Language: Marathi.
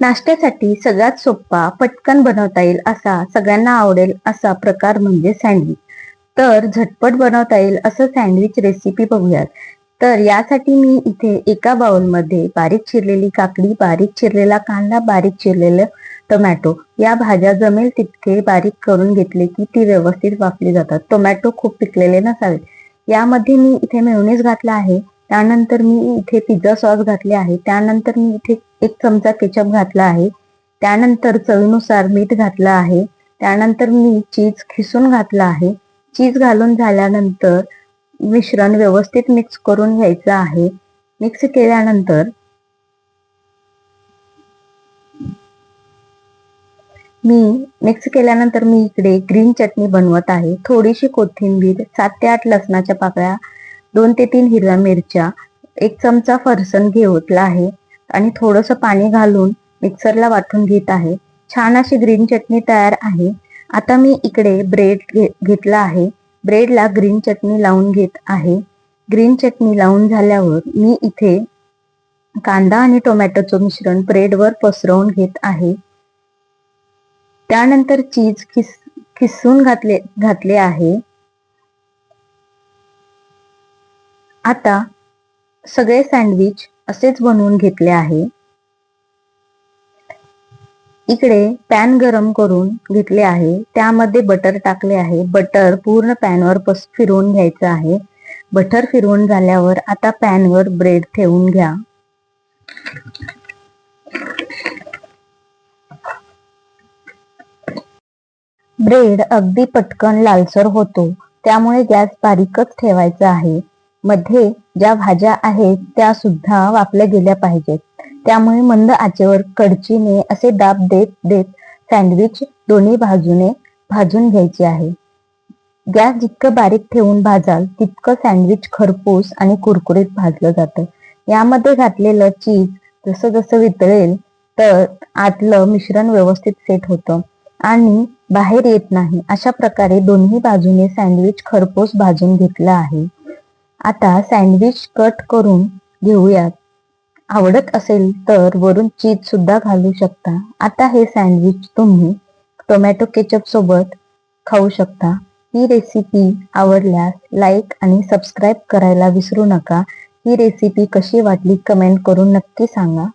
नाश्त्यासाठी सगळ्यात सोपा पटकन बनवता येईल असा सगळ्यांना आवडेल असा प्रकार म्हणजे सँडविच. तर झटपट बनवता येईल असं सँडविच रेसिपी बघूयात. तर यासाठी मी इथे एका बाउलमध्ये बारीक चिरलेली काकडी बारीक चिरलेला कांदा बारीक चिरलेलं टोमॅटो या भाज्या जमेल तितके बारीक करून घेतले की ती व्यवस्थित वापरली जातात. टोमॅटो खूप पिकलेले नसावेत. यामध्ये मी इथे मेयोनीज घातला आहे. त्यानंतर मी इथे पिझ्झा सॉस घातले आहे. त्यानंतर मी इथे एक चमचा केचप घातला आहे. त्यानंतर चवीनुसार मीठ घातलं आहे. त्यानंतर मी चीज खिसून घातला आहे. चीज घालून झाल्यानंतर मिश्रण व्यवस्थित मिक्स करून घ्यायचं आहे. मिक्स केल्यानंतर मी मिक्स केल्यानंतर मी इकडे ग्रीन चटणी बनवत आहे. थोडीशी कोथिंबीर सात ते आठ लसणाच्या पाकळ्या दोन ते तीन हिरव्या मिरच्या एक चमचा फरसन घेतला आहे. आणि थोडंसं पाणी घालून मिक्सरला वाटून घेत आहे. छान अशी ग्रीन चटणी तयार आहे. आता मी इकडे ब्रेड घेतला आहे. ब्रेडला ग्रीन चटणी लावून घेत आहे. ग्रीन चटणी लावून झाल्यावर मी इथे कांदा आणि टोमॅटोचं मिश्रण ब्रेडवर पसरवून घेत आहे. त्यानंतर चीज खिस खिसून घातले घातले आहे. आता सगळे सँडविच असेच बनवून घेतले आहे. इकडे पॅन गरम करून घेतले आहे. त्यामध्ये बटर टाकले आहे. बटर पूर्ण पॅनवर पस फिरवून घ्यायचं आहे. बटर फिरवून झाल्यावर आता पॅनवर ब्रेड ठेवून घ्या. ब्रेड अगदी पटकन लालसर होतो. त्यामुळे गॅस बारीकच ठेवायचा आहे. मध्ये ज्या भाज्या आहेत त्या सुद्धा वापल्या गेल्या पाहिजेत. त्यामुळे मंद आचेवर कडचीने असे दाब देत देत सँडविच दोन्ही बाजूने भाजून घ्यायचे आहे. गॅस जितकं बारीक ठेवून भाजाल तितकं सँडविच खरपूस आणि कुरकुरीत भाजलं जातं. यामध्ये घातलेलं चीज जसं जसं वितळेल तर आतलं मिश्रण व्यवस्थित सेट होतं. आणि बाहेर येत नाही अशा प्रकारे दोन्ही बाजूने सँडविच खरपूस भाजून घेतलं आहे. आता सँडविच कट करून घेऊयात. आवडत असेल तर वरून चीज सुद्धा घालू शकता. आता हे सँडविच तुम्ही टोमॅटो केचप सोबत खाऊ शकता. ही रेसिपी आवडल्यास लाईक आणि सबस्क्राईब करायला विसरू नका. ही रेसिपी कशी वाटली कमेंट करून नक्की सांगा.